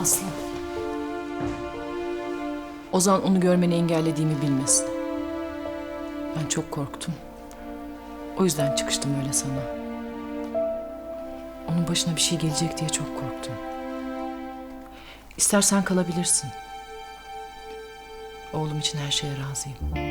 Aslı. Ozan onu görmeni engellediğimi bilmesin. Ben çok korktum. O yüzden çıkıştım öyle sana. Onun başına bir şey gelecek diye çok korktum. İstersen kalabilirsin. Oğlum için her şeye razıyım.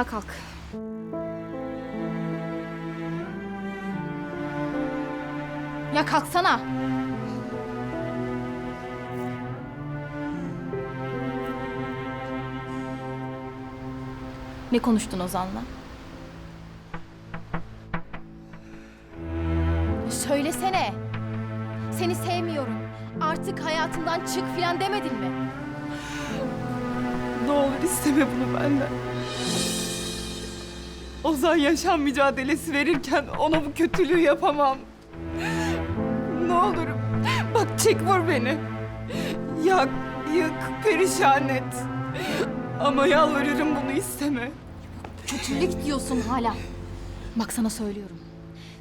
Ayağa kalk. Ya kalksana. Ne konuştun Ozan'la? Söylesene. Seni sevmiyorum. Artık hayatımdan çık filan demedin mi? Ne olur isteme bunu benden. Ozan yaşam mücadelesi verirken ona bu kötülüğü yapamam. Ne olur bak çek vur beni. Yak, yık, perişan et. Ama yalvarırım bunu isteme. Kötülük diyorsun hala. Bak sana söylüyorum.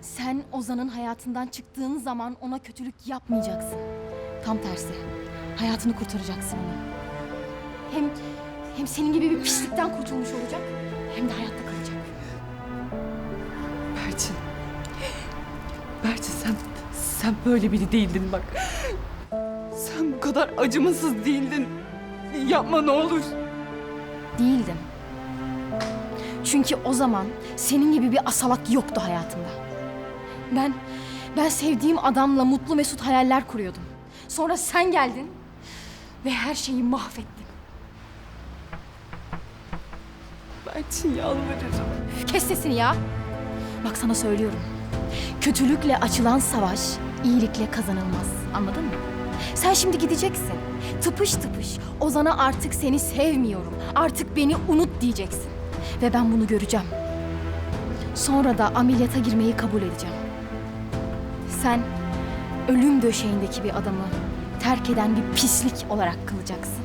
Sen Ozan'ın hayatından çıktığın zaman ona kötülük yapmayacaksın. Tam tersi. Hayatını kurtaracaksın onu. Hem hem senin gibi bir pislikten kurtulmuş olacak. Hem de hayatta kalacak. Berçin sen, sen böyle biri değildin bak. Sen bu kadar acımasız değildin. Yapma ne olur. Değildim. Çünkü o zaman senin gibi bir asalak yoktu hayatımda. Ben ben sevdiğim adamla mutlu mesut hayaller kuruyordum. Sonra sen geldin ve her şeyi mahvettin. Berçin yalvarırım. Kes sesini ya. Bak sana söylüyorum. Kötülükle açılan savaş iyilikle kazanılmaz. Anladın mı? Sen şimdi gideceksin. Tıpış tıpış Ozan'a artık seni sevmiyorum. Artık beni unut diyeceksin. Ve ben bunu göreceğim. Sonra da ameliyata girmeyi kabul edeceğim. Sen ölüm döşeğindeki bir adamı terk eden bir pislik olarak kalacaksın.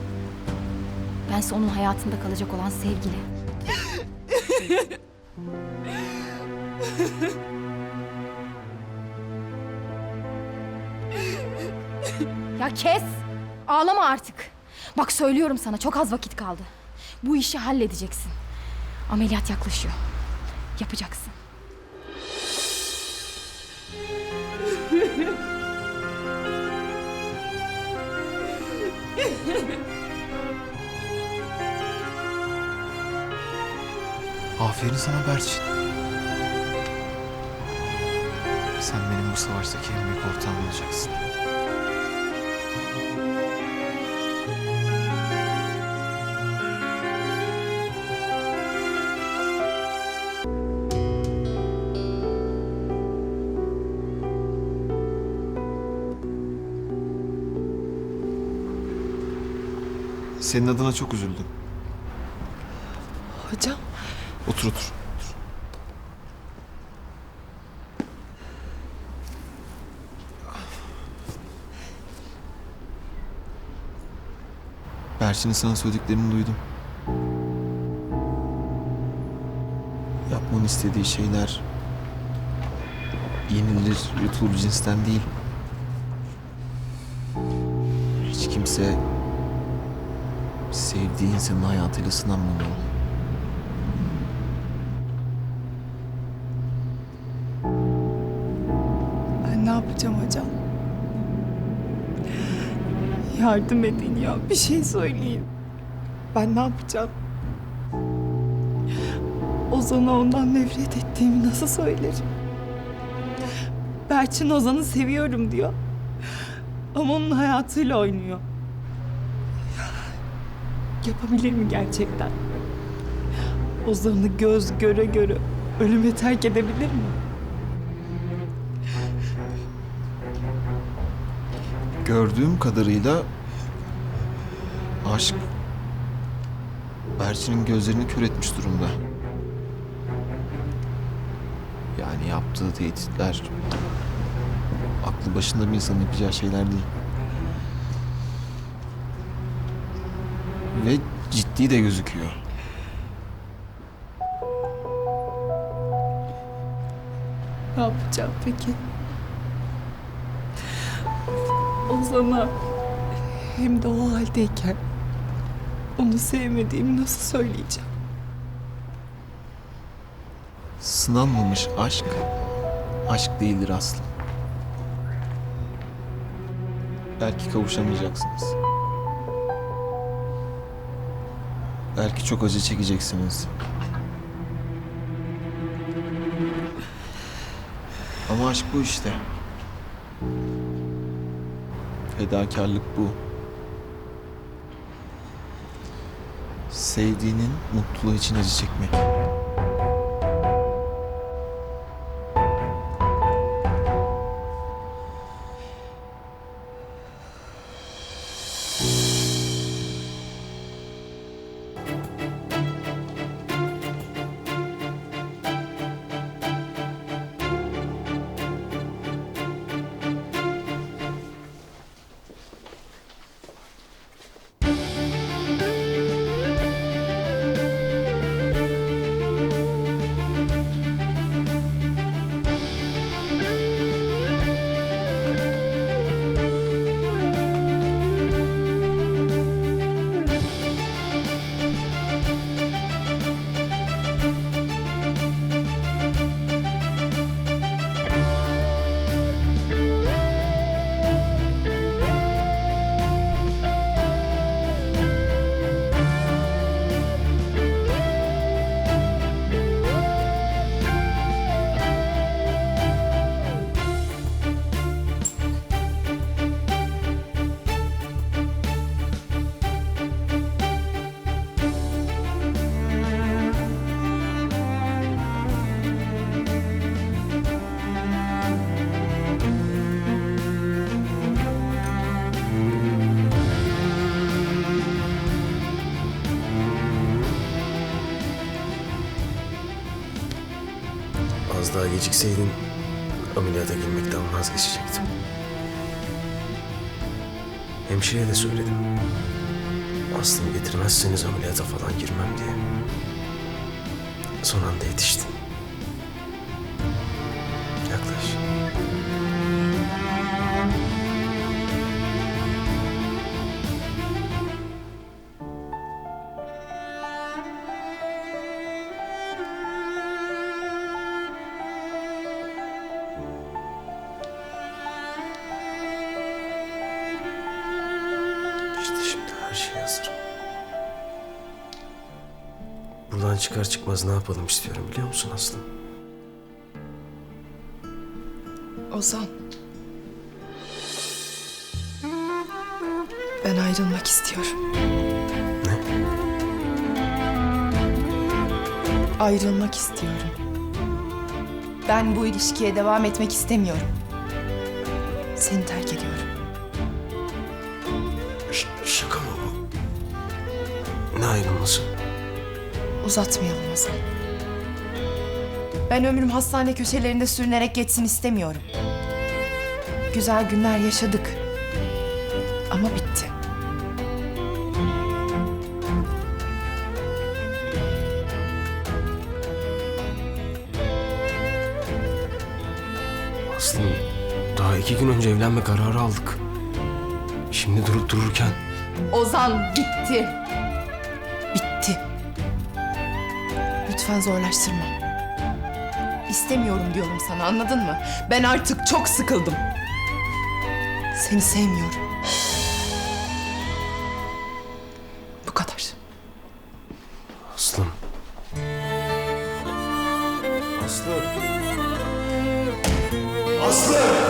Bense onun hayatında kalacak olan sevgili. Ya kes! Ağlama artık. Bak söylüyorum sana çok az vakit kaldı. Bu işi halledeceksin. Ameliyat yaklaşıyor. Yapacaksın. Aferin sana Berçin. Sen benim bu savaştaki en büyük ortağım olacaksın. Senin adına çok üzüldüm. Hocam. Otur otur. Berçin'in sana söylediklerini duydum. Yapmanı istediği şeyler yenilir, yutulur cinsten değil. Hiç kimse sevdiği insanın hayatıyla sınanmamalı. Ben ne yapacağım hocam? Yardım edin ya. Bir şey söyleyin. Ben ne yapacağım? Ozan'a ondan nefret ettiğimi nasıl söylerim? Berçin Ozan'ı seviyorum diyor. Ama onun hayatıyla oynuyor. yapabilir mi gerçekten? Ozan'ı göz göre göre ölüme terk edebilir mi? Gördüğüm kadarıyla aşk Berçin'in gözlerini kör etmiş durumda. Yani yaptığı tehditler aklı başında bir insanın yapacağı şeyler değil. Ve ciddi de gözüküyor. Ne yapacağım peki? Ozan'a hem de o haldeyken onu sevmediğimi nasıl söyleyeceğim? Sınanmamış aşk, aşk değildir Aslı. Belki kavuşamayacaksınız. Belki çok acı çekeceksiniz. Ama aşk bu işte. Fedakarlık bu. Sevdiğinin mutluluğu için acı çekmek. Daha gecikseydin ameliyata girmekten vazgeçecektim. Hemşireye de söyledim. Aslımı getirmezseniz ameliyata falan girmem diye. Son anda yetiştin. Yaklaş. Buradan çıkar çıkmaz ne yapalım istiyorum biliyor musun Aslı? Ozan. Ben ayrılmak istiyorum. Ne? Ayrılmak istiyorum. Ben bu ilişkiye devam etmek istemiyorum. Seni terk ediyorum. Ş- şaka mı bu? Ne ayrılması? Uzatmayalım Ozan. Ben ömrüm hastane köşelerinde sürünerek geçsin istemiyorum. Güzel günler yaşadık. Ama bitti. Aslı daha iki gün önce evlenme kararı aldık. Şimdi durup dururken Ozan bitti. Lütfen zorlaştırma. İstemiyorum diyorum sana anladın mı? Ben artık çok sıkıldım. Seni sevmiyorum. Bu kadar. Aslım. Aslı. Aslı!